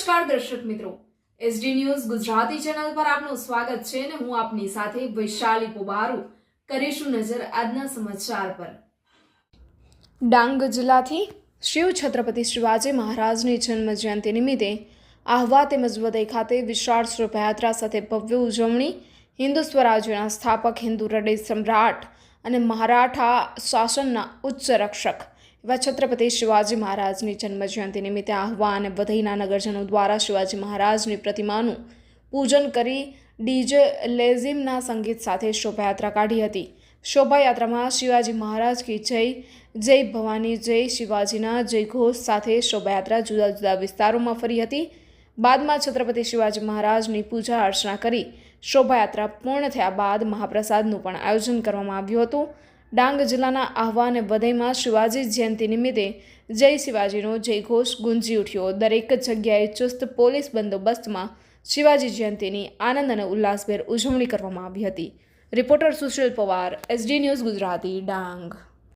નમસ્કાર દર્શક મિત્રો. એસડી ન્યૂઝ ગુજરાતી ચેનલ પર આપનું સ્વાગત છે અને હું આપની સાથે વૈશાલી પોબારુ કરીશું નજર આજના સમાચાર પર. ડાંગ જિલ્લાથી શિવ છત્રપતિ શિવાજી મહારાજની જન્મ જયંતિ નિમિત્તે આહવા તેમજ વદય ખાતે વિશાળ શોભાયાત્રા સાથે ભવ્ય ઉજવણી, હિન્દુ સ્વરાજ્યના સ્થાપક હિન્દુ હૃદય સમ્રાટ અને મહારાઠા શાસનના ઉચ્ચ રક્ષક એવા છત્રપતિ શિવાજી મહારાજની જન્મજયંતિ નિમિત્તે આહવા અને વધઈના નગરજનો દ્વારા શિવાજી મહારાજની પ્રતિમાનું પૂજન કરી ડીજે લેઝિમના સંગીત સાથે શોભાયાત્રા કાઢી હતી. શોભાયાત્રામાં શિવાજી મહારાજ કી જય જય ભવાની, જય શિવાજીના જય ઘોષ સાથે શોભાયાત્રા જુદા જુદા વિસ્તારોમાં ફરી હતી. બાદમાં છત્રપતિ શિવાજી મહારાજની પૂજા અર્ચના કરી શોભાયાત્રા પૂર્ણ થયા બાદ મહાપ્રસાદનું પણ આયોજન કરવામાં આવ્યું હતું. ડાંગ જિલ્લાના આહવા અને વધઈમાં શિવાજી જયંતિ નિમિત્તે જય શિવાજીનો જયઘોષ ગુંજી ઉઠ્યો. દરેક જગ્યાએ ચુસ્ત પોલીસ બંદોબસ્તમાં શિવાજી જયંતિની આનંદ અને ઉલ્લાસભેર ઉજવણી કરવામાં આવી હતી. Reporter Sushil Pawar, S D news Gujarati, Dang.